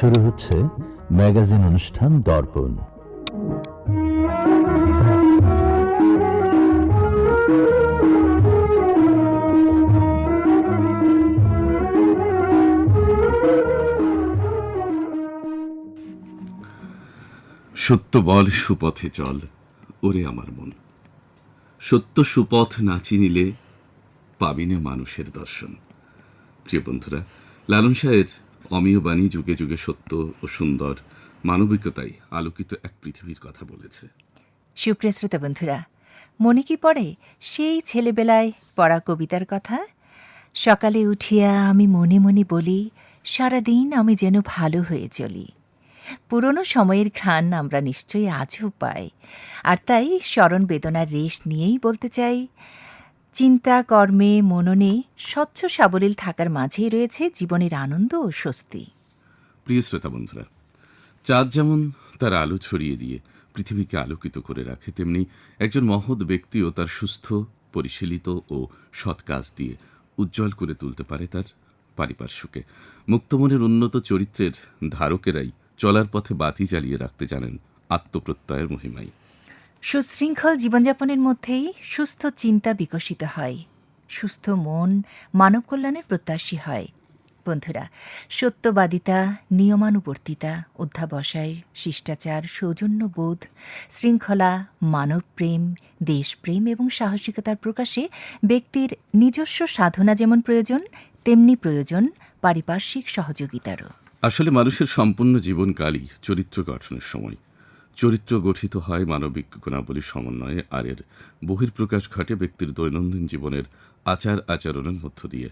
শুরু হচ্ছে ম্যাগাজিন অনুষ্ঠান দর্পণ। সত্য বল সুপথে চল, ওরে আমার মন। সত্য সুপথ না চিনিলে পাবিনে মানুষের দর্শন। প্রিয় বন্ধুরা, লালন শাহের অমীয় বাণী যুগে যুগে সত্য ও সুন্দর মানবিকতায় আলোকিত এক পৃথিবীর কথা বলেছে। সুপ্রিয় শ্রোতা বন্ধুরা, মনে কি পড়ে সেই ছেলেবেলায় পড়া কবিতার কথা? সকালে উঠিয়া আমি মনে মনে বলি, সারাদিন আমি যেন ভালো হয়ে চলি। পুরনো সময়ের ঘ্রাণ আমরা নিশ্চয়ই আজও পাই। আর তাই স্মরণ বেদনার রেশ নিয়েই বলতে চাই চিন্তা, কর্মে, মননে স্বচ্ছ সাবলীল থাকার মাঝেই রয়েছে জীবনের আনন্দ ও স্বস্তি। প্রিয় শ্রোতা বন্ধুরা, চাঁদ যেমন তার আলো ছড়িয়ে দিয়ে পৃথিবীকে আলোকিত করে রাখে, তেমনি একজন মহৎ ব্যক্তিও তার সুস্থ, পরিশীলিত ও সৎ কাজ দিয়ে উজ্জ্বল করে তুলতে পারে তার পারিপার্শ্বকে। মুক্তমনের উন্নত চরিত্রের ধারকেরাই চলার পথে বাতি জ্বালিয়ে রাখতে জানেন আত্মপ্রত্যয়ের মহিমায় সুশৃঙ্খল জীবনযাপনের মধ্যেই সুস্থ চিন্তা বিকশিত হয়। সুস্থ মন মানব কল্যাণের প্রত্যাশী হয়। বন্ধুরা, সত্যবাদিতা, নিয়মানুবর্তিতা, অধ্যাবসায়, শিষ্টাচার, সৌজন্যবোধ, শৃঙ্খলা, মানবপ্রেম, দেশপ্রেম এবং সাহসিকতার প্রকাশে ব্যক্তির নিজস্ব সাধনা যেমন প্রয়োজন, তেমনি প্রয়োজন পারিপার্শ্বিক সহযোগিতারও। আসলে মানুষের সম্পূর্ণ জীবনকালই চরিত্র গঠনের সময়। চরিত্র গঠিত হয় মানবিক গুণাবলীর সমন্বয়ে আর এর বহির্প্রকাশ ঘটে ব্যক্তির দৈনন্দিন জীবনের আচার আচরণের মধ্য দিয়ে।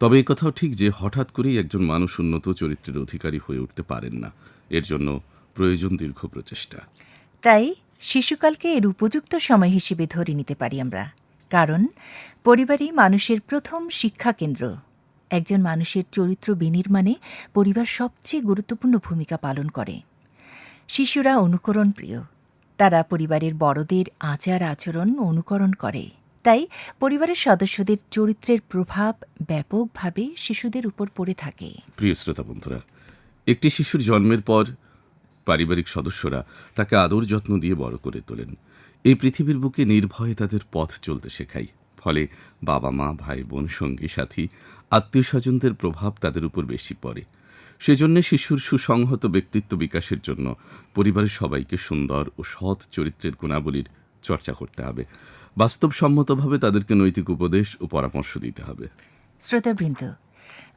তবে এই কথাও ঠিক যে হঠাৎ করেই একজন মানুষ উন্নত চরিত্রের অধিকারী হয়ে উঠতে পারেন না। এর জন্য প্রয়োজন দীর্ঘ প্রচেষ্টা। তাই শিশুকালকে এর উপযুক্ত সময় হিসেবে ধরে নিতে পারি আমরা। কারণ পরিবারই মানুষের প্রথম শিক্ষা কেন্দ্র। একজন মানুষের চরিত্র বিনির্মাণে পরিবার সবচেয়ে গুরুত্বপূর্ণ ভূমিকা পালন করে। শিশুরা অনুকরণ প্রিয়। তারা পরিবারের বড়দের আচার আচরণ অনুকরণ করে। তাই পরিবারের সদস্যদের চরিত্রের প্রভাব ব্যাপকভাবে শিশুদের উপর পড়ে থাকে। প্রিয় শ্রোতা বন্ধুরা, একটি শিশুর জন্মের পর পারিবারিক সদস্যরা তাকে আদর যত্ন দিয়ে বড় করে তোলেন। এই পৃথিবীর বুকে নির্ভয়ে তাদের পথ চলতে শেখায়। ফলে বাবা মা, ভাই, বোন, সঙ্গী, সাথী আত্মীয় স্বজনদের প্রভাব তাদের উপর বেশি পড়ে। সেজন্য শিশুর সুসংহত ব্যক্তিত্ব বিকাশের জন্য পরিবারের সবাইকে সুন্দর ও সৎ চরিত্রের গুণাবলীর চর্চা করতে হবে। বাস্তবসম্মতভাবে তাদেরকে নৈতিক উপদেশ ও পরামর্শ দিতে হবে। শ্রোতাবৃন্দ,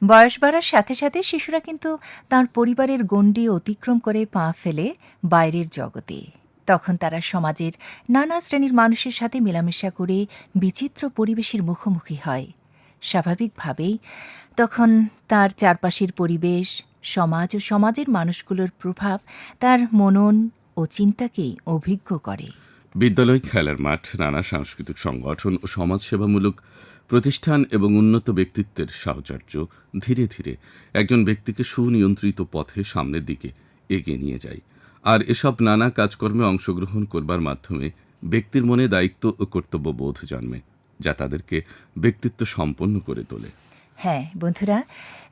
বয়স বাড়ার সাথে সাথে শিশুরা কিন্তু তার পরিবারের গণ্ডি অতিক্রম করে পা ফেলে বাইরের জগতে। তখন তারা সমাজের নানা শ্রেণির মানুষের সাথে মেলামেশা করে বিচিত্র পরিবেশের মুখোমুখি হয়। স্বাভাবিকভাবেই তখন তার চারপাশের পরিবেশ সমাজ ও সমাজের মানুষগুলোর প্রভাব তার মনন ও চিন্তাকে অভিজ্ঞ করে। বিদ্যালয় খেলার মাঠ, নানা সাংস্কৃতিক সংগঠন ও সমাজসেবামূলক প্রতিষ্ঠান এবং উন্নত ব্যক্তিত্বের সাহচর্য ধীরে ধীরে একজন ব্যক্তিকে সুনিয়ন্ত্রিত পথে সামনের দিকে এগিয়ে নিয়ে যায়। আর এসব নানা কাজকর্মে অংশগ্রহণ করবার মাধ্যমে ব্যক্তির মনে দায়িত্ব ও কর্তব্য বোধ জন্মে, যা তাদেরকে ব্যক্তিত্ব সম্পন্ন করে তোলে। হ্যাঁ বন্ধুরা,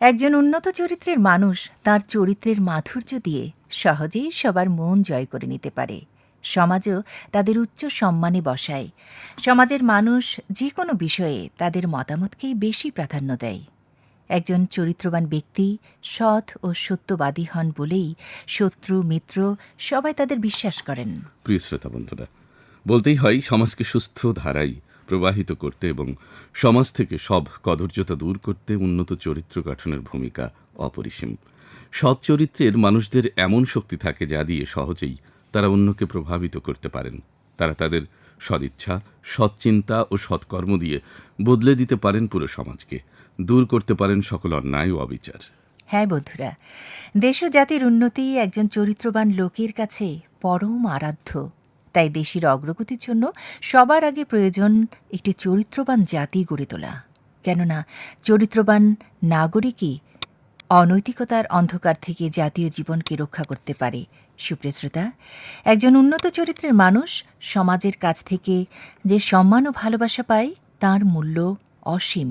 একজন উন্নত চরিত্রের মানুষ তার চরিত্রের মাধুর্য দিয়ে সহজেই সবার মন জয় করে নিতে পারে। সমাজও তাদের উচ্চ সম্মানে বসায়। সমাজের মানুষ যে কোনো বিষয়ে তাদের মতামতকেই বেশি প্রাধান্য দেয়। একজন চরিত্রবান ব্যক্তি সৎ ও সত্যবাদী হন বলেই শত্রু, মিত্র সবাই তাদের বিশ্বাস করেন। প্রিয় শ্রোতা বন্ধুরা, বলতেই হয়, সমাজকে সুস্থ ধারায় প্রবাহিত করতে এবং সমাজ থেকে সব কদর্যতা দূর করতে উন্নত চরিত্র গঠনের ভূমিকা অপরিসীম। সৎ চরিত্রের মানুষদের এমন শক্তি থাকে যা দিয়ে সহজেই তারা অন্যকে প্রভাবিত করতে পারেন। তারা তাদের সদিচ্ছা সৎচিন্তা ও সৎকর্ম দিয়ে বদলে দিতে পারেন পুরো সমাজকে। দূর করতে পারেন সকল অন্যায় ও অবিচার। হ্যাঁ বন্ধুরা, দেশ জাতির উন্নতি একজন চরিত্রবান লোকের কাছে পরম আরাধ্য। তাই দেশের অগ্রগতির জন্য সবার আগে প্রয়োজন একটি চরিত্রবান জাতি গড়ে তোলা। কেননা, চরিত্রবান নাগরিকই অনৈতিকতার অন্ধকার থেকে জাতীয় জীবনকে রক্ষা করতে পারে। সুপ্রিয় শ্রোতা, একজন উন্নত চরিত্রের মানুষ সমাজের কাছ থেকে যে সম্মান ও ভালোবাসা পায়, তার মূল্য অসীম।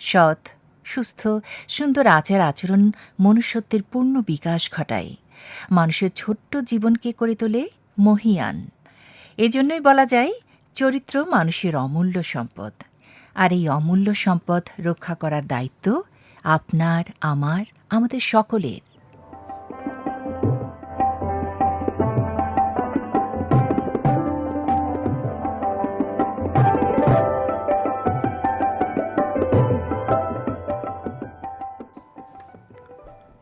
সৎ, সুস্থ, সুন্দর আচার আচরণ মনুষ্যত্বের পূর্ণ বিকাশ ঘটায়। মানুষের ছোট্ট জীবনকে করে তোলে মহিয়ান। এজন্যই বলা যায় চরিত্র মানুষের অমূল্য সম্পদ। আর এই অমূল্য সম্পদ রক্ষা করার দায়িত্ব আপনার, আমার, আমাদের সকলের।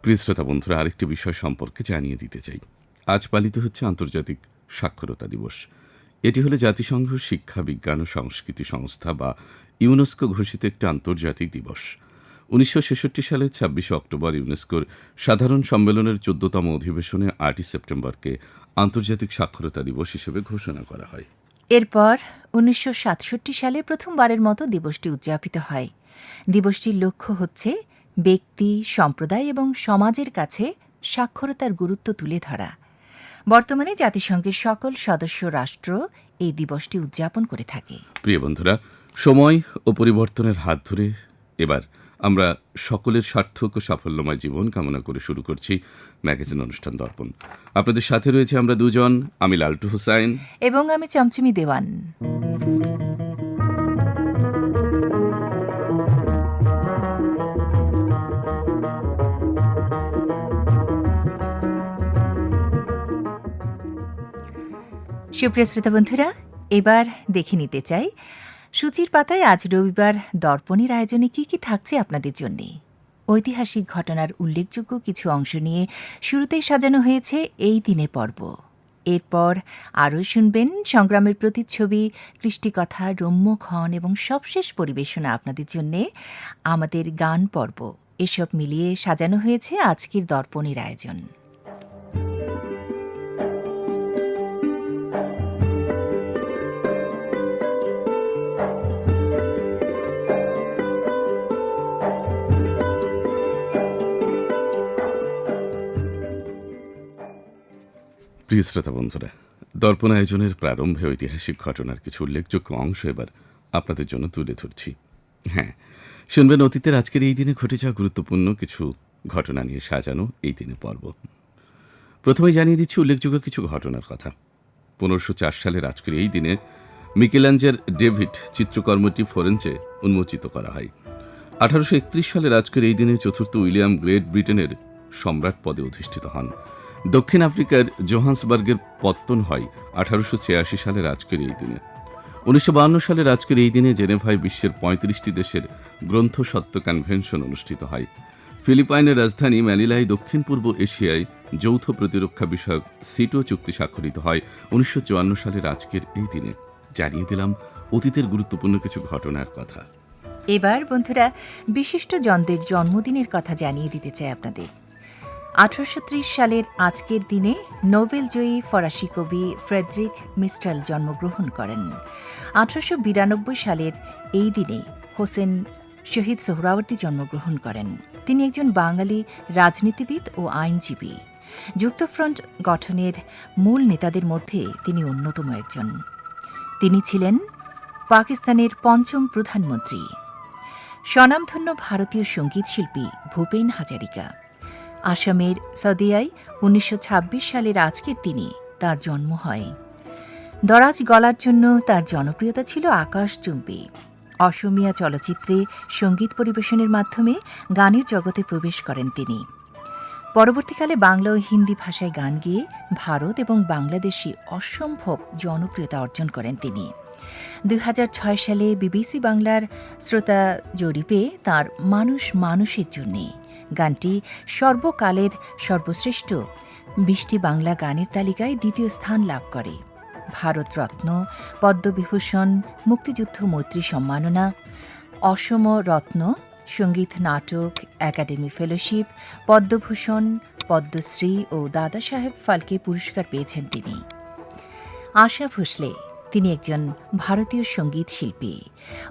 প্রিয় শ্রোতা বন্ধুরা, আরেকটি বিষয় সম্পর্কে জানিয়ে দিতে চাই। আজ পালিত হচ্ছে আন্তর্জাতিক সাক্ষরতা দিবস। এটি হলো জাতিসংঘ শিক্ষা, বিজ্ঞান ও সংস্কৃতি সংস্থা বা ইউনেস্কো ঘোষিত একটি আন্তর্জাতিক দিবস। উনিশশো ছেষট্টি সালের ছাব্বিশে অক্টোবর ইউনেস্কোর সাধারণ সম্মেলনের চোদ্দতম অধিবেশনে আটই সেপ্টেম্বরকে আন্তর্জাতিক সাক্ষরতা দিবস হিসেবে ঘোষণা করা হয়। এরপর উনিশশো সাতষট্টি সালে প্রথমবারের মতো দিবসটি উদযাপিত হয়। দিবসটির লক্ষ্য হচ্ছে ব্যক্তি, সম্প্রদায় এবং সমাজের কাছে সাক্ষরতার গুরুত্ব তুলে ধরা। বর্তমানে জাতিসংঘের সকল সদস্য রাষ্ট্র এই দিবসটি উদযাপন করে থাকে। প্রিয় বন্ধুরা সময় ও পরিবর্তনের হাত ধরে এবার আমরা সকলের সার্থক ও সাফল্যময় জীবন কামনা করে শুরু করছি ম্যাগাজিন অনুষ্ঠান দর্পণ। আপনাদের সাথে রয়েছে আমরা দুজন আমি লালটু হুসাইন। এবং আমি চমচমি দেওয়ান। সুপ্রিয় শ্রোতা বন্ধুরা, এবার দেখে নিতে চাই, সূচির পাতায় আজ রবিবার দর্পণের আয়োজনে কি কি থাকছে আপনাদের জন্য? ঐতিহাসিক ঘটনার উল্লেখযোগ্য কিছু অংশ নিয়ে শুরুতেই সাজানো হয়েছে এই দিনে পর্ব। এরপর আরও শুনবেন সংগ্রামের প্রতিচ্ছবি কৃষ্টিকথা রম্যক্ষণ এবং সবশেষ পরিবেশনা আপনাদের জন্য আমাদের গান পর্ব। এসব মিলিয়ে সাজানো হয়েছে আজকের দর্পণের আয়োজন। প্রিয় শ্রোতা বন্ধুরা, দর্পণ আয়োজনের প্রারম্ভে ঐতিহাসিক ঘটনার কিছু উল্লেখযোগ্য অংশ এবার আপনাদের জন্য তুলে ধরছি। হ্যাঁ শুনবেন অতীতের আজকের এই দিনে ঘটে যাওয়া গুরুত্বপূর্ণ কিছু ঘটনা নিয়ে সাজানো এই দিনে পর্ব। প্রথমে জানিয়ে দিচ্ছি উল্লেখযোগ্য কিছু ঘটনার কথা। পনেরোশো চার সালের আজকের এই দিনে মিকেলাঞ্জের ডেভিড চিত্রকর্মটি ফোরেন্সে উন্মোচিত করা হয়। আঠারোশো একত্রিশ সালের আজকের এই দিনে চতুর্থ উইলিয়াম গ্রেট ব্রিটেনের সম্রাট পদে অধিষ্ঠিত হন। দক্ষিণ আফ্রিকার জোহান্সবার্গের পত্তন হয় আঠারোশো ছিয়াশি সালের আজকের এই দিনে। উনিশশো সালের আজকের এই দিনে জেনেভায় বিশ্বের পঁয়ত্রিশটি দেশের গ্রন্থ সত্ত্ব কনভেনশন অনুষ্ঠিত হয়। ফিলিপাইনের রাজধানী ম্যানিলায় দক্ষিণ পূর্ব এশিয়ায় যৌথ প্রতিরক্ষা বিষয়ক সিটো চুক্তি স্বাক্ষরিত হয় উনিশশো চুয়ান্ন সালের আজকের এই দিনে। জানিয়ে দিলাম অতীতের গুরুত্বপূর্ণ কিছু ঘটনার কথা। এবার বন্ধুরা, বিশিষ্ট জনদের জন্মদিনের কথা জানিয়ে দিতে চাই আপনাদের। আঠারোশো ত্রিশ সালের আজকের দিনে নোবেল জয়ী ফরাসি কবি ফ্রেডরিক মিস্টাল জন্মগ্রহণ করেন। আঠারোশো বিরানব্বই সালের এই দিনে হোসেন শহীদ সোহরাওয়ার্দী জন্মগ্রহণ করেন। তিনি একজন বাঙালি রাজনীতিবিদ ও আইনজীবী। যুক্তফ্রন্ট গঠনের মূল নেতাদের মধ্যে তিনি অন্যতম একজন। তিনি ছিলেন পাকিস্তানের পঞ্চম প্রধানমন্ত্রী। স্বনামধন্য ভারতীয় সংগীত শিল্পী ভূপেন হাজারিকা। আসামের সদিয়ায় উনিশশো সালের আজকের দিনে তার জন্ম হয়। দরাজ গলার জন্য তার জনপ্রিয়তা ছিল আকাশ আকাশচুম্বী অসমীয়া চলচ্চিত্রে সংগীত পরিবেশনের মাধ্যমে গানের জগতে প্রবেশ করেন তিনি। পরবর্তীকালে বাংলা ও হিন্দি ভাষায় গান গেয়ে ভারত এবং বাংলাদেশে অসম্ভব জনপ্রিয়তা অর্জন করেন তিনি। দুই হাজার ছয় সালে বিবিসি বাংলার শ্রোতা জরিপে তার মানুষ মানুষের জন্যে গানটি সর্বকালের সর্বশ্রেষ্ঠ। বৃষ্টি বাংলা গানের তালিকায় দ্বিতীয় স্থান লাভ করে। ভারতরত্ন, পদ্মবিভূষণ, মুক্তিযুদ্ধ মৈত্রী সম্মাননা অসম রত্ন সংগীত নাটক, একাডেমি ফেলোশিপ, পদ্মভূষণ, পদ্মশ্রী ও দাদা সাহেব ফালকে পুরস্কার পেয়েছেন তিনি। আশা ভোসলে, তিনি একজন ভারতীয় সংগীত শিল্পী।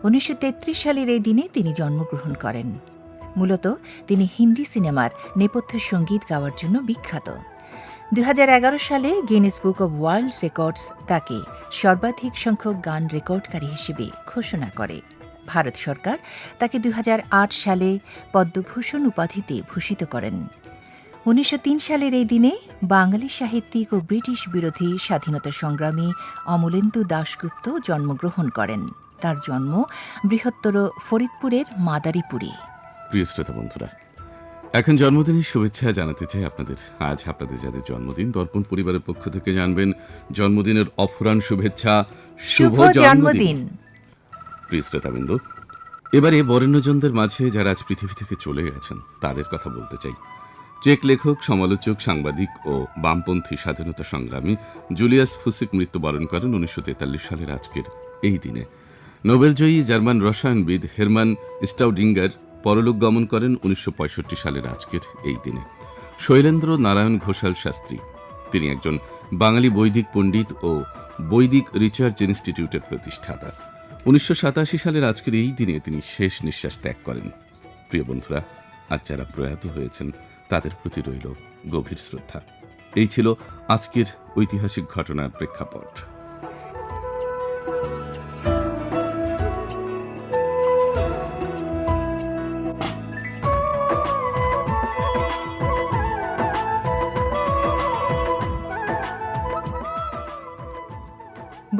উনিশশো তেত্রিশ সালের এই দিনে তিনি জন্মগ্রহণ করেন। মূলত তিনি হিন্দি সিনেমার নেপথ্য সংগীত গাওয়ার জন্য বিখ্যাত। দুই হাজার এগারো সালে Guinness book of world records তাকে সর্বাধিক সংখ্যক গান রেকর্ডকারী হিসেবে ঘোষণা করে। ভারত সরকার তাকে দুই হাজার আট সালে পদ্মভূষণ উপাধিতে ভূষিত করেন। উনিশশো তিন সালের এই দিনে বাঙালি সাহিত্যিক ও ব্রিটিশ বিরোধী স্বাধীনতা সংগ্রামী অমলেন্দু দাশগুপ্ত জন্মগ্রহণ করেন। তার জন্ম বৃহত্তর ফরিদপুরের মাদারীপুরে। প্রিয় শ্রোতা বন্ধুরা এখন জন্মদিনের শুভেচ্ছা জানাতে চাই আপনাদের। আজ আপনাদের যাদের জন্মদিন দর্পণ পরিবারের পক্ষ থেকে জানবেন জন্মদিনের অফুরান শুভেচ্ছা শুভ জন্মদিন। প্রিয় শ্রোতাবৃন্দ এবারে বরেণ্যজনদের মাঝে যারা আজ পৃথিবী থেকে চলে গেছেন তাদের কথা বলতে চাই। চেক লেখক সমালোচক সাংবাদিক ও বামপন্থী স্বাধীনতা সংগ্রামী জুলিয়াস ফুসিক মৃত্যুবরণ করেন উনিশশো তেতাল্লিশ সালের আজকের এই দিনে। নোবেলজয়ী জার্মান রসায়নবিদ হেরমান স্টাউডিঙ্গার পরলোক গমন করেন উনিশশো সালের আজকের এই দিনে। শৈলেন্দ্র নারায়ণ ঘোষাল শাস্ত্রী। তিনি একজন বাঙালি বৈদিক পণ্ডিত ও বৈদিক রিসার্চ ইনস্টিটিউটের প্রতিষ্ঠাতা। উনিশশো সাতাশি সালের আজকের এই দিনে তিনি শেষ নিঃশ্বাস ত্যাগ করেন। প্রিয় বন্ধুরা, আজ যারা প্রয়াত হয়েছেন, তাদের প্রতি রইল গভীর শ্রদ্ধা। এই ছিল আজকের ঐতিহাসিক ঘটনার প্রেক্ষাপট।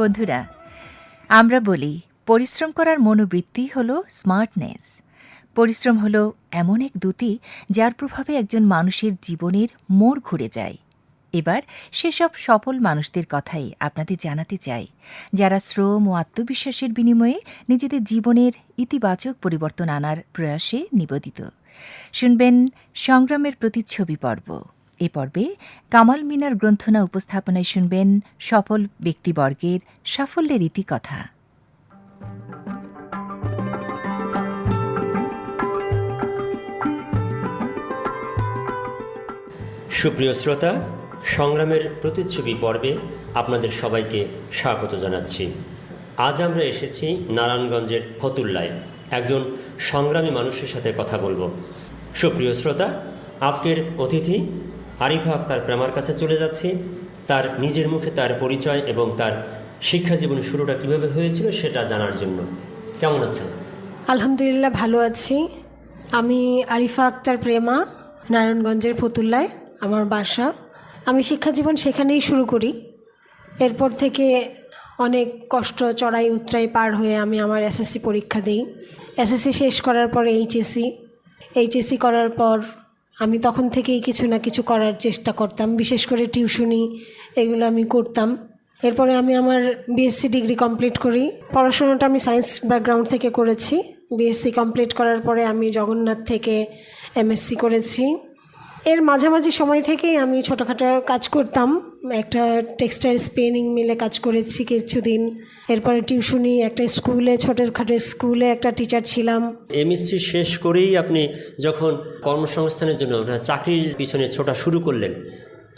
বন্ধুরা, আমরা বলি, পরিশ্রম করার মনোবৃত্তি হল স্মার্টনেস পরিশ্রম হল এমন এক দ্যুতি যার প্রভাবে একজন মানুষের জীবনের মোড় ঘুরে যায়। এবার সেসব সফল মানুষদের কথাই আপনাদের জানাতে চাই, যারা শ্রম ও আত্মবিশ্বাসের বিনিময়ে নিজেদের জীবনের ইতিবাচক পরিবর্তন আনার প্রয়াসে নিবেদিত। শুনবেন সংগ্রামের প্রতিচ্ছবি পর্ব। এ পর্বে কামাল মিনার গ্রন্থনা উপস্থাপনায় শুনবেন সফল ব্যক্তিবর্গের সাফল্যের ইতিকথা। সুপ্রিয় শ্রোতা, সংগ্রামের প্রতিচ্ছবি পর্বে আপনাদের সবাইকে স্বাগত জানাচ্ছি। আজ আমরা এসেছি নারায়ণগঞ্জের ফতুল্লায়। একজন সংগ্রামী মানুষের সাথে কথা বলব। সুপ্রিয় শ্রোতা, আজকের অতিথি আরিফা আক্তার প্রেমার কাছে চলে যাচ্ছি। তার নিজের মুখে তার পরিচয় এবং তার শিক্ষা জীবনের শুরুটা কীভাবে হয়েছিল সেটা জানার জন্য। কেমন আছেন? আলহামদুলিল্লাহ, ভালো আছি। আমি আরিফা আক্তার প্রেমা, নারায়ণগঞ্জের ফতুল্লায়, আমার বাসা। আমি শিক্ষা জীবন সেখানেই শুরু করি। এরপর থেকে অনেক কষ্ট, চড়াই, উতরাই পার হয়ে আমি আমার এসএসসি পরীক্ষা দিই। এসএসসি শেষ করার পর এইচএসসি। এইচএসসি করার পর আমি তখন থেকেই কিছু না কিছু করার চেষ্টা করতাম, বিশেষ করে টিউশনি এগুলো আমি করতাম। এরপরে আমি আমার বিএসসি ডিগ্রি কমপ্লিট করি। পড়াশোনাটা আমি সায়েন্স ব্যাকগ্রাউন্ড থেকে করেছি। বিএসসি কমপ্লিট করার পরে আমি জগন্নাথ থেকে এমএসসি করেছি। এর মাঝামাঝি সময় থেকেই আমি ছোটোখাটো কাজ করতাম। একটা টেক্সটাইল স্পেনিং মিলে কাজ করেছি কিছুদিন। এরপরে টিউশনি, একটা স্কুলে, ছোটোখাটো স্কুলে একটা টিচার ছিলাম। এমএসসি শেষ করেই আপনি যখন কর্মসংস্থানের জন্য চাকরির পিছনে ছোটা শুরু করলেন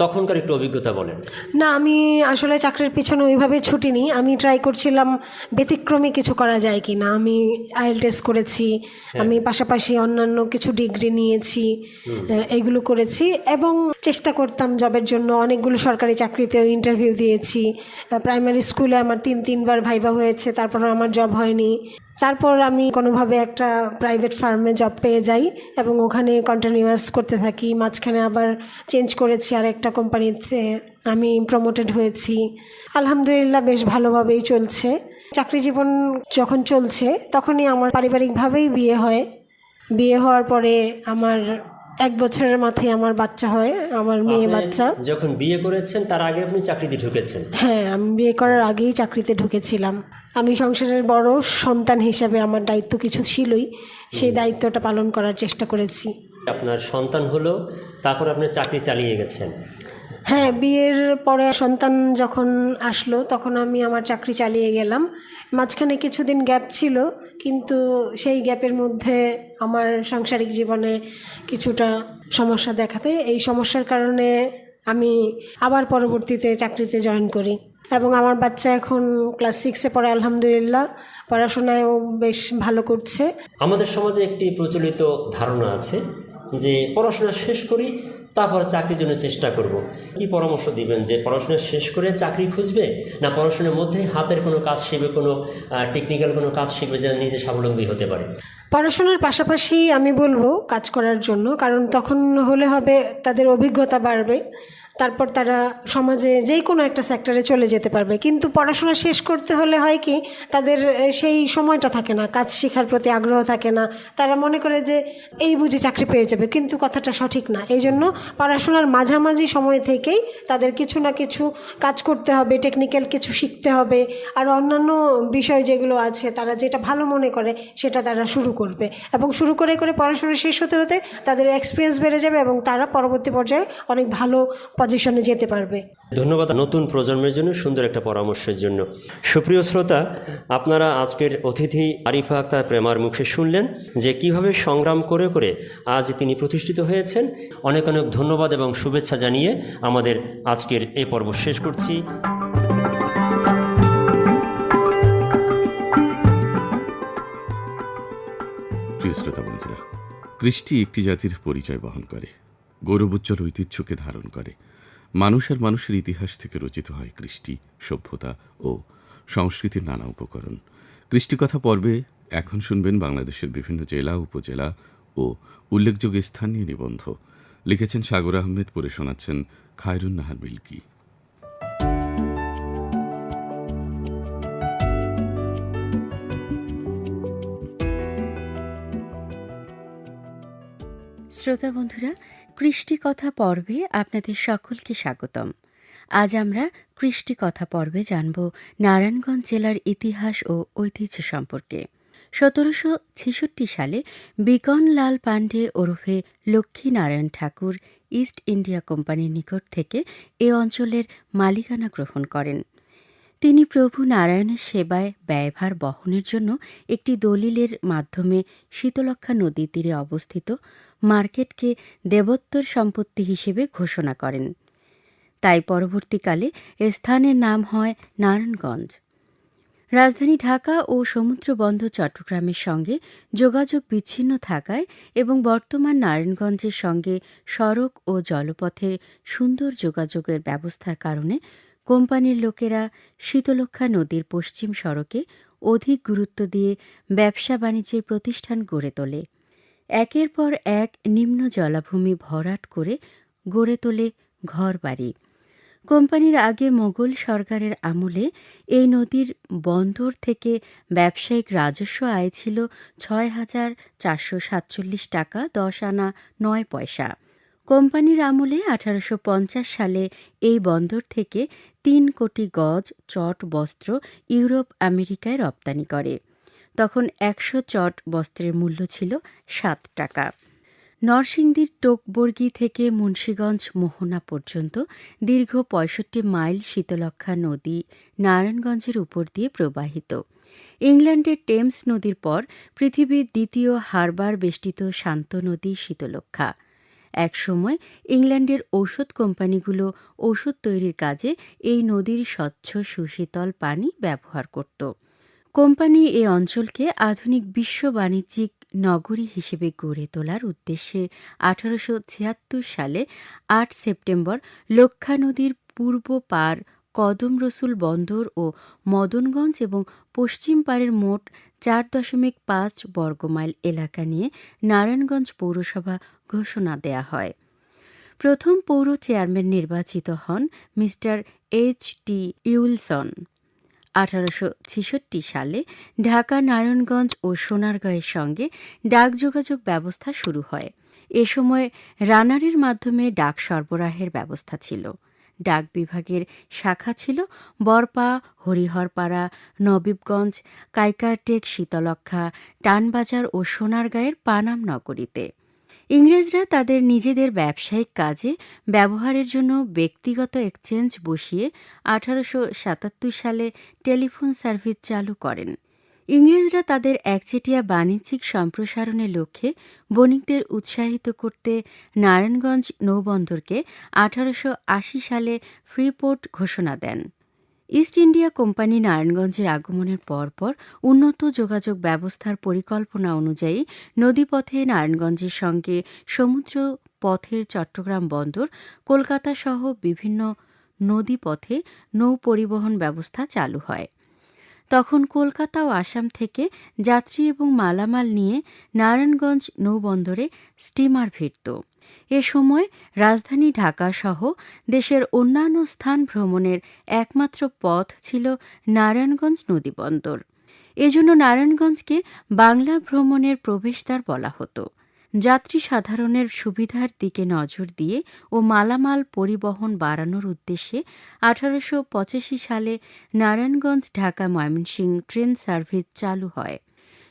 তখনকার একটু অভিজ্ঞতা বলেন। না আমি আসলে চাকরির পিছনে ওইভাবে ছুটি ছুটিনি। আমি ট্রাই করছিলাম ব্যতিক্রমী কিছু করা যায় কি না আমি আইএল টেস্ট করেছি আমি পাশাপাশি অন্যান্য কিছু ডিগ্রি নিয়েছি এগুলো করেছি এবং চেষ্টা করতাম জবের জন্য। অনেকগুলো সরকারি চাকরিতেও ইন্টারভিউ দিয়েছি। প্রাইমারি স্কুলে আমার তিন তিনবার ভাইবা হয়েছে তারপর আমার জব হয়নি। তারপর আমি কোনোভাবে একটা প্রাইভেট ফার্মে জব পেয়ে যাই এবং ওখানে কন্টিনিউয়াস করতে থাকি। মাঝখানে আবার চেঞ্জ করেছি আর একটা কোম্পানিতে আমি প্রমোটেড হয়েছি। আলহামদুলিল্লাহ বেশ ভালোভাবেই চলছে। চাকরি জীবন যখন চলছে, তখনই আমার পারিবারিকভাবেই বিয়ে হয়। বিয়ে হওয়ার পরে আমার এক বছরের মাথায় আমার বাচ্চা হয় আমার মেয়ে বাচ্চা। যখন বিয়ে করেছেন তার আগে আপনি চাকরিতে ঢুকেছেন? হ্যাঁ আমি বিয়ে করার আগেই চাকরিতে ঢুকেছিলাম। আমি সংসারের বড় সন্তান হিসাবে আমার দায়িত্ব কিছু ছিলই সেই দায়িত্বটা পালন করার চেষ্টা করেছি। আপনার সন্তান হলো তারপর আপনি চাকরি চালিয়ে গেছেন। হ্যাঁ বিয়ের পরে সন্তান যখন আসলো, তখন আমি আমার চাকরি চালিয়ে গেলাম। মাঝখানে কিছুদিন গ্যাপ ছিল, কিন্তু সেই গ্যাপের মধ্যে আমার সাংসারিক জীবনে কিছুটা সমস্যা দেখাতে, এই সমস্যার কারণে আমি আবার পরবর্তীতে চাকরিতে জয়েন করি। এবং আমার বাচ্চা এখন ক্লাস সিক্সে পড়ে, আলহামদুলিল্লাহ। পড়াশোনায়ও বেশ ভালো করছে। আমাদের সমাজে একটি প্রচলিত ধারণা আছে যে, পড়াশোনা শেষ করি তারপর চাকরির জন্য চেষ্টা করব। কি পরামর্শ দিবেন যে পড়াশোনা শেষ করে চাকরি খুঁজবে, না পড়াশোনার মধ্যে হাতের কোনো কাজ শিখবে, কোনো টেকনিক্যাল কোনো কাজ শিখবে যেন নিজে স্বাবলম্বী হতে পারে? পড়াশোনার পাশাপাশি আমি বলব কাজ করার জন্য, কারণ তখন হলে হবে তাদের অভিজ্ঞতা বাড়বে। তারপর তারা সমাজে যে কোনো একটা সেক্টরে চলে যেতে পারবে। কিন্তু পড়াশোনা শেষ করতে হলে হয় কি, তাদের সেই সময়টা থাকে না, কাজ শেখার প্রতি আগ্রহ থাকে না। তারা মনে করে যে, এই বুঝি চাকরি পেয়ে যাবে। কিন্তু কথাটা সঠিক না। এই জন্য পড়াশোনার মাঝামাঝি সময় থেকেই তাদের কিছু না কিছু কাজ করতে হবে টেকনিক্যাল কিছু শিখতে হবে। আর অন্যান্য বিষয় যেগুলো আছে, তারা যেটা ভালো মনে করে, সেটা তারা শুরু করবে। এবং শুরু করে করে পড়াশোনা শেষ হতে হতে তাদের এক্সপিরিয়েন্স বেড়ে যাবে এবং তারা পরবর্তী পর্যায়ে অনেক ভালো পজিশনে যেতে পারবে। ধন্যবাদ নতুন প্রজন্মের জন্য সুন্দর একটা পরামর্শের জন্য। সুপ্রিয় শ্রোতা আপনারা আজকের অতিথি আরিফা আক্তার প্রেমার মুখে শুনলেন যে কীভাবে সংগ্রাম করে করে আজ তিনি প্রতিষ্ঠিত হয়েছেন। অনেক অনেক ধন্যবাদ এবং শুভেচ্ছা জানিয়ে আমাদের আজকের এই পর্ব শেষ করছি। প্রিয় শ্রোতা বন্ধুরা কৃষ্টি একটি জাতির পরিচয় বহন করে গৌরবোজ্জ্বল ঐতিহ্যকে ধারণ করে। মানুষ আর মানুষের ইতিহাস থেকে রচিত হয় কৃষ্টি, সভ্যতা ও সংস্কৃতির নানা উপকরণ। কৃষ্টিকথা পর্বে এখন শুনবেন বাংলাদেশের বিভিন্ন জেলা, উপজেলা ও উল্লেখযোগ্য স্থানীয় নিয়ে নিবন্ধ। লিখেছেন সাগর আহমেদ, পড়ে শোনাচ্ছেন খায়রুন নাহার মিল্কি। শ্রোতা বন্ধুরা, কৃষ্টি কথা পর্বে আপনাদের সকলকে স্বাগতম। আজ আমরা কৃষ্টি কথা পর্বে জানব নারায়ণগঞ্জ জেলার ইতিহাস ও ঐতিহ্য সম্পর্কে। সতেরোশো ছেষট্টি সালে বিকনলাল পাণ্ডে ওরফে লক্ষ্মীনারায়ণ ঠাকুর ইস্ট ইন্ডিয়া কোম্পানির নিকট থেকে এ অঞ্চলের মালিকানা গ্রহণ করেন। তিনি প্রভু নারায়ণের সেবায় ব্যয়ভার বহনের জন্য একটি দলিলের মাধ্যমে শীতলক্ষা নদীর তীরে অবস্থিত মার্কেটকে দেবোত্তর সম্পত্তি হিসেবে ঘোষণা করেন। তাই পরবর্তীকালে এ স্থানের নাম হয় নারায়ণগঞ্জ। রাজধানী ঢাকা ও সমুদ্রবন্দর চট্টগ্রামের সঙ্গে যোগাযোগ বিচ্ছিন্ন থাকায় এবং বর্তমান নারায়ণগঞ্জের সঙ্গে সড়ক ও জলপথের সুন্দর যোগাযোগের ব্যবস্থার কারণে কোম্পানির লোকেরা শীতলক্ষা নদীর পশ্চিম সড়কে অধিক গুরুত্ব দিয়ে ব্যবসা বাণিজ্যের প্রতিষ্ঠান গড়ে তোলে। একের পর এক নিম্ন জলাভূমি ভরাট করে গড়ে তোলে ঘরবাড়ি। কোম্পানির আগে মোগল সরকারের আমলে এই নদীর বন্দর থেকে ব্যবসায়িক রাজস্ব আয় ছিল ছয় হাজার চারশো সাতচল্লিশ টাকা দশ আনা নয় পয়সা। কোম্পানির আমলে আঠারোশো পঞ্চাশ সালে এই বন্দর থেকে তিন কোটি গজ চট বস্ত্র ইউরোপ আমেরিকায় রপ্তানি করে। তখন একশো চট বস্ত্রের মূল্য ছিল সাত টাকা। নরসিংদীর টোকবর্গী থেকে মুন্সীগঞ্জ মোহনা পর্যন্ত দীর্ঘ পঁয়ষট্টি মাইল শীতলক্ষা নদী নারায়ণগঞ্জের উপর দিয়ে প্রবাহিত। ইংল্যান্ডের টেমস নদীর পর পৃথিবীর দ্বিতীয় হারবার বেষ্টিত শান্ত নদী শীতলক্ষা একসময় ইংল্যান্ডের ঔষধ কোম্পানিগুলো ওষুধ তৈরির কাজে এই নদীর স্বচ্ছ সুশীতল পানি ব্যবহার করত। কোম্পানি এই অঞ্চলকে আধুনিক বিশ্ব বাণিজ্যিক নগরী হিসেবে গড়ে তোলার উদ্দেশ্যে আঠারোশো ছিয়াত্তর সালে আট সেপ্টেম্বর লক্ষা নদীর পূর্ব পার কদম রসুল বন্দর ও মদনগঞ্জ এবং পশ্চিম পাড়ের মোট চার দশমিক পাঁচ বর্গমাইল এলাকা নিয়ে নারায়ণগঞ্জ পৌরসভা ঘোষণা দেয়া হয়। প্রথম পৌর চেয়ারম্যান নির্বাচিত হন মিস্টার এইচ টি ইউলসন। আঠারোশো ছেষট্টি সালে ঢাকা, নারায়ণগঞ্জ ও সোনারগাঁয়ের সঙ্গে ডাক যোগাযোগ ব্যবস্থা শুরু হয়। এ সময় রানারের মাধ্যমে ডাক সরবরাহের ব্যবস্থা ছিল। ডাক বিভাগের শাখা ছিল বরপা, হরিহরপাড়া, নবীবগঞ্জ, কাইকারটেক শীতলক্ষা টানবাজার ও সোনারগাঁয়ের পানাম নগরীতে। ইংরেজরা তাদের নিজেদের ব্যবসায়িক কাজে ব্যবহারের জন্য ব্যক্তিগত এক্সচেঞ্জ বসিয়ে আঠারোশো সাতাত্তর সালে টেলিফোন সার্ভিস চালু করেন। ইংরেজরা তাদের একচেটিয়া বাণিজ্যিক সম্প্রসারণের লক্ষ্যে বণিকদের উৎসাহিত করতে নারায়ণগঞ্জ নৌবন্দরকে আঠারোশো আশি সালে ফ্রিপোর্ট ঘোষণা দেন। ইস্ট ইন্ডিয়া কোম্পানি নারায়ণগঞ্জের আগমনের পরপর উন্নত যোগাযোগ ব্যবস্থার পরিকল্পনা অনুযায়ী নদীপথে নারায়ণগঞ্জের সঙ্গে সমুদ্র পথের চট্টগ্রাম বন্দর, কলকাতা সহ বিভিন্ন নদী পথে নৌ পরিবহন ব্যবস্থা চালু হয়। তখন কলকাতা ও আসাম থেকে যাত্রী এবং মালামাল নিয়ে নারায়ণগঞ্জ নৌবন্দরে স্টিমার ভিড়ত। এ সময় রাজধানী ঢাকা সহ দেশের অন্যান্য স্থান ভ্রমণের একমাত্র পথ ছিল নারায়ণগঞ্জ নদীবন্দর এজন্য নারায়ণগঞ্জকে বাংলা ভ্রমণের প্রবেশদ্বার বলা হতো। যাত্রী সাধারণের সুবিধার দিকে নজর দিয়ে ও মালামাল পরিবহন বাড়ানোর উদ্দেশ্যে আঠারোশো পঁচাশি সালে নারায়ণগঞ্জ ঢাকা ময়মনসিংহ ট্রেন সার্ভিস চালু হয়।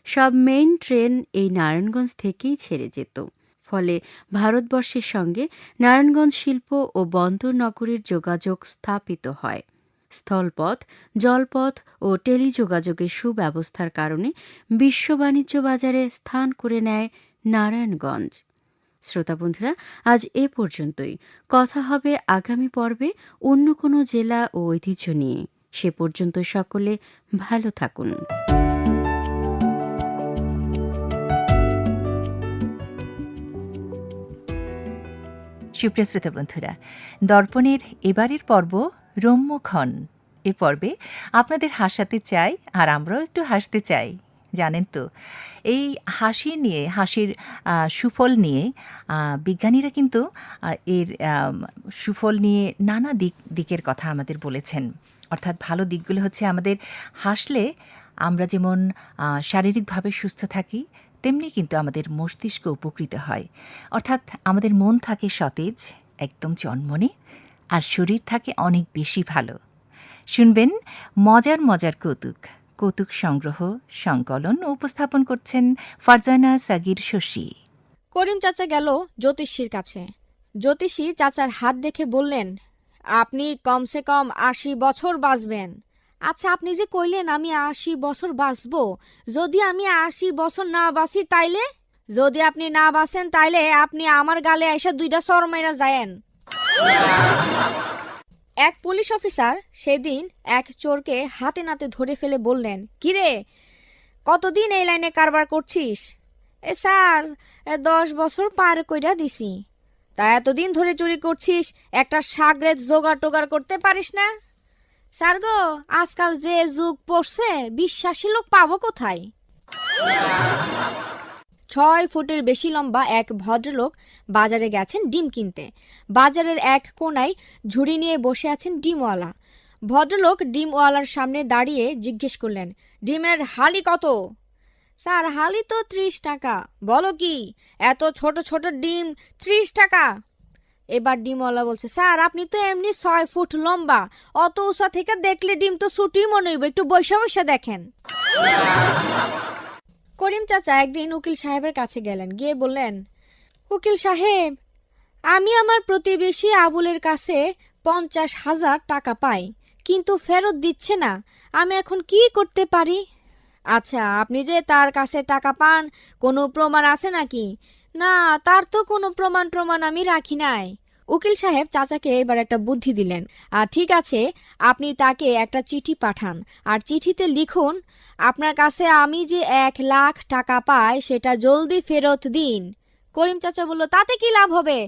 সব মেইন ট্রেন এই নারায়ণগঞ্জ থেকেই ছেড়ে যেত। ফলে ভারতবর্ষের সঙ্গে নারায়ণগঞ্জ শিল্প ও বন্দর নগরীর যোগাযোগ স্থাপিত হয়। স্থলপথ, জলপথ ও টেলিযোগাযোগের সুব্যবস্থার কারণে বিশ্ব বাণিজ্য বাজারে স্থান করে নেয় নারায়ণগঞ্জ। শ্রোতা বন্ধুরা, আজ এ পর্যন্তই। কথা হবে আগামী পর্বে অন্য কোনো জেলা ও ঐতিহ্য নিয়ে। সে পর্যন্ত সকলে ভালো থাকুন। সুপ্রিয় শ্রোতা বন্ধুরা, দর্পণের এবারের পর্ব রম্যক্ষণ। এ পর্বে আপনাদের হাসাতে চাই আর আমরাও একটু হাসতে চাই, জানেন তো? এই হাসি নিয়ে, হাসির সুফল নিয়ে বিজ্ঞানীরা কিন্তু এর সুফল নিয়ে নানা দিক, দিকের কথা আমাদের বলেছেন। অর্থাৎ ভালো দিকগুলো হচ্ছে আমাদের হাসলে আমরা যেমন শারীরিকভাবে সুস্থ থাকি তেমনি কিন্তু আমাদের মস্তিষ্ক উপকৃত হয়। অর্থাৎ আমাদের মন থাকে সতেজ, একদম জন্মনে আর শরীর থাকে অনেক বেশি ভালো। শুনবেন মজার মজার কৌতুক কৌতুক সংগ্রহ, সংকলন উপস্থাপন করছেন ফারজানা সাগির শশী। করিম চাচা গেল জ্যোতিষীর কাছে। জ্যোতিষী চাচার হাত দেখে বললেন, আপনি কমসে কম আশি বছর বাঁচবেন। আচ্ছা আপনি যে কইলেন আমি আশি বছর বাঁচবো, যদি আমি আশি বছর না বাঁচি তাইলে? যদি আপনি না বাঁচেন তাইলে আপনি আমার গালে এসে দুইটা সর মাইরা যায়েন। এক পুলিশ অফিসার সেদিন এক চোরকে হাতে নাতে ধরে ফেলে বললেন, কিরে, কতদিন এই লাইনে কারবার করছিস? এ স্যার দশ বছর পার কইরা দিছি। তা এতদিন ধরে চুরি করছিস, একটা সাগরেদ জোগাড় টোগাড় করতে পারিস না? স্যার গো, আজকাল যে যুগ পড়ছে, বিশ্বাসী লোক পাবো কোথায়? ছয় ফুটের বেশি লম্বা এক ভদ্রলোক বাজারে গেছেন ডিম কিনতে। বাজারের এক কোনায় ঝুড়ি নিয়ে বসে আছেন ডিমওয়ালা। ভদ্রলোক ডিমওয়ালার সামনে দাঁড়িয়ে জিজ্ঞেস করলেন, ডিমের হালি কত? স্যার, হালি তো ত্রিশ টাকা। বলো কি, এত ছোট ছোট ডিম ত্রিশ টাকা? এবার ডিমওয়ালা বলছে, স্যার, আপনি তো এমনি ছয় ফুট লম্বা, অত উঁচা থেকে দেখলে ডিম তো ছুটি মনে হইব, একটু বৈশা বৈশা দেখেন। করিম চাচা একদিন উকিল সাহেবের কাছে গেলেন, গিয়ে বললেন, উকিল সাহেব, আমি আমার প্রতিবেশী আবুলের কাছে পঞ্চাশ হাজার টাকা পাই, কিন্তু ফেরত দিচ্ছে না, আমি এখন কি করতে পারি? আচ্ছা আপনি যে তার কাছে টাকা পান, কোনো প্রমাণ আছে নাকি? না, তার তো কোনো প্রমাণ প্রমাণ আমি রাখি নাই। উকিল সাহেব চাচাকে এবার একটা বুদ্ধি দিলেন। ঠিক আছে, আপনি তাকে একটা চিঠি পাঠান, আর চিঠিতে লিখুন, আপনার কাছে আমি যে এক লাখ টাকা পাই, সেটা জলদি ফেরত দিন। করিম চাচা বলল, তাতে কি লাভ হবে?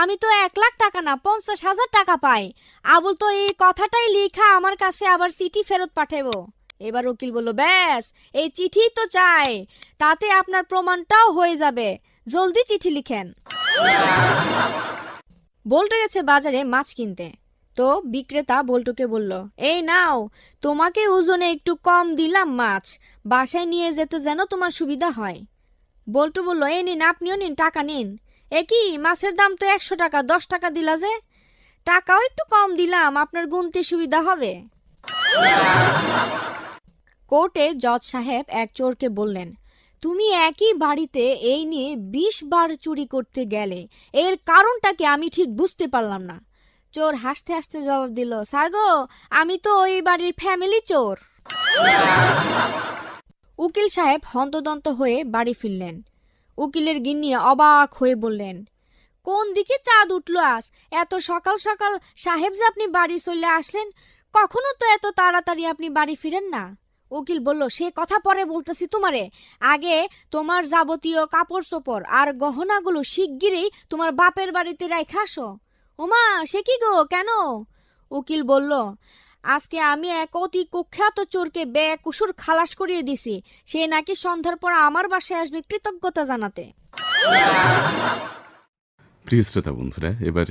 আমি তো এক লাখ টাকা না, পঞ্চাশ হাজার টাকা পাই। আবুল তো এই কথাটাই লিখা আমার কাছে আবার চিঠি ফেরত পাঠাবো এবার উকিল বলল, ব্যাস, এই চিঠি তো চাই, তাতে আপনার প্রমাণটাও হয়ে যাবে। জলদি চিঠি লিখেন। বল্টু গেছে বাজারে মাছ কিনতে। তো বিক্রেতা বল্টুকে বলল, এই নাও, তোমাকে ওজনে একটু কম দিলাম মাছ, বাসায় নিয়ে যেতে যেন তোমার সুবিধা হয়। বল্টু বলল, এই নিন, আপনিও নিন, টাকা নিন। এ কি মাছের দাম তো একশো টাকা, দশ টাকা দিলা যে। টাকাও একটু কম দিলাম, আপনার গুনতে সুবিধা হবে। কোর্টে জজ সাহেব এক চোরকে বললেন তুমি একই বাড়িতে এই নিয়ে বিশ বার চুরি করতে গেলে, এর কারণটাকে আমি ঠিক বুঝতে পারলাম না। চোর হাসতে হাসতে জবাব দিল, স্যার গো, আমি তো ওই বাড়ির ফ্যামিলি চোর। উকিল সাহেব হন্তদন্ত হয়ে বাড়ি ফিরলেন। উকিলের গিন্নি অবাক হয়ে বললেন, কোন দিকে চাঁদ উঠল আস এত সকাল সকাল সাহেব যে আপনি বাড়ি চলে আসলেন, কখনো তো এত তাড়াতাড়ি আপনি বাড়ি ফিরেন না? উকিল বলল, সে কথা পরে বলতেছি তোমারে। আগে তোমার যাবতীয় কাপড় চোপড় আর গহনাগুলো শিগগিরই তোমার বাপের বাড়িতে রাইখা আসো। ওমা, সে কি গো, কেন? উকিল বলল, আজকে আমি এক অতি কুখ্যাত চোরকে বে কুসুর খালাস করিয়ে দিছি। সে নাকি সন্ধ্যার পর আমার বাসায় আসবে কৃতজ্ঞতা জানাতে। প্রিয় শ্রোতা বন্ধুরা, এবার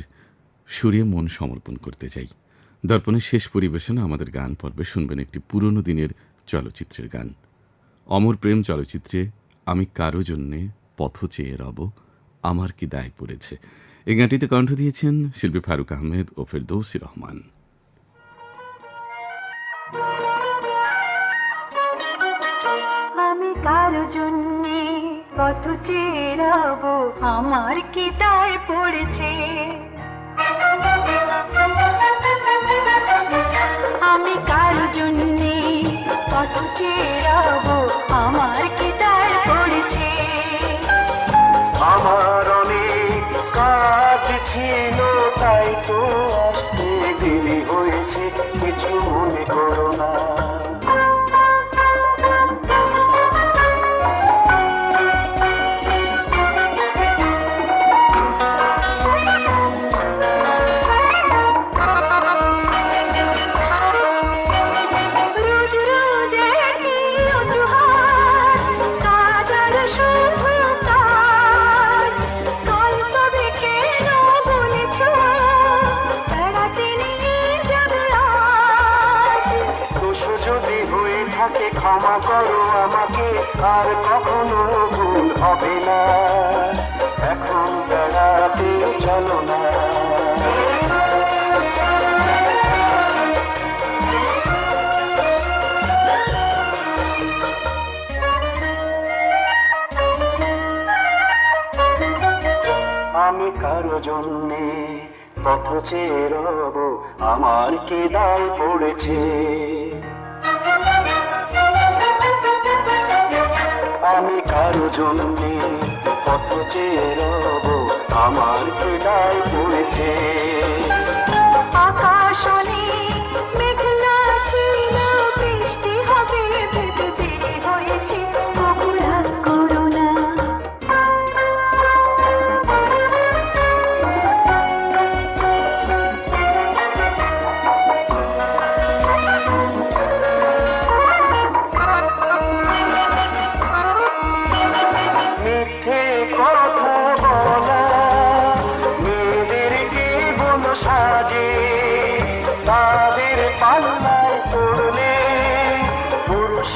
সুরে মন সমর্পণ করতে চাই। দর্পণের শেষ পরিবেশনা আমাদের গান পর্বে শুনবেন একটি পুরনো দিনের চলচ্চিত্রের গান। অমর প্রেম চলচ্চিত্রে আমি কারও জন্যে পথ চেয়ে রব, আমার কি দায় পড়েছে? এই গানটিতে কণ্ঠ দিয়েছেন শিল্পী ফারুক আহমেদ ও ফেরদৌসি রহমান। আমি কারও চেরাব আমার কি দায় পড়েছে? আমি কারও জন্যে আমার কি পড়েছে? আমার অনেক কাজ ছিল, তাই তো আসতে দেরি হয়েছে, কিছু মনে করো না। কারও জন্যে পথ চেয়ে রব, আমার কি দায় পড়েছে। আমি কারও জন্যে পথ চেয়ে রব, আমার কে দায় পড়েছে।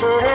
Hey!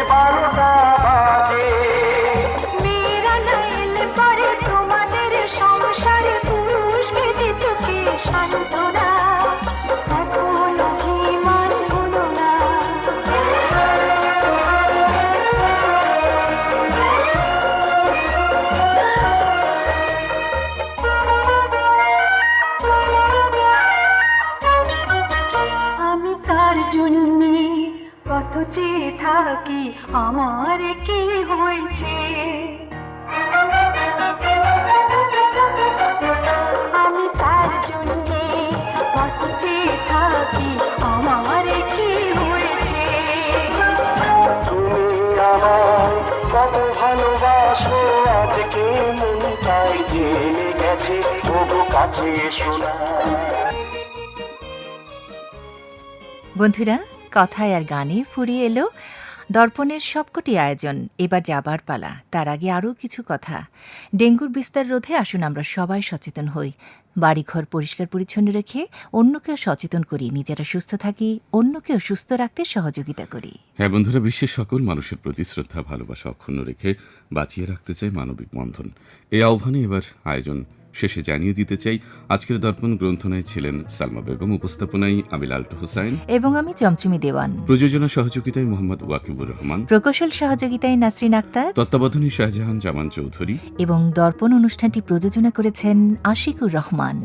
বন্ধুরা, কথায় আর গানে ফুরিয়ে এলো দর্পণের সবকটি আয়োজন। এবার যাবার পালা। তার আগে আরও কিছু কথা। ডেঙ্গুর বিস্তার রোধে আসুন আমরা সবাই সচেতন হই। বাড়িঘর পরিষ্কার পরিচ্ছন্ন রেখে অন্যকেও সচেতন করি, নিজেরা সুস্থ থাকি, অন্যকেও সুস্থ রাখতে সহযোগিতা করি। হ্যাঁ বন্ধুরা, বিশ্বের সকল মানুষের প্রতি শ্রদ্ধা, ভালোবাসা অক্ষুণ্ণ রেখে বাঁচিয়ে রাখতে চাই মানবিক বন্ধন। এই আহ্বানে এবার আয়োজন শেষে জানিয়ে দিতে চাই আজকের দর্পণ গ্রন্থনায় ছিলেন সালমা বেগম উপস্থাপনায় আমি লালটু হোসাইন। এবং আমি চমচমি দেওয়ান। প্রযোজনা সহযোগিতায় মোহাম্মদ ওয়াকিবুর রহমান। প্রকৌশল সহযোগিতায় নাসরিন আক্তার। তত্ত্বাবধানী শাহজাহান জামান চৌধুরী। এবং দর্পণ অনুষ্ঠানটি প্রযোজনা করেছেন আশিকুর রহমান।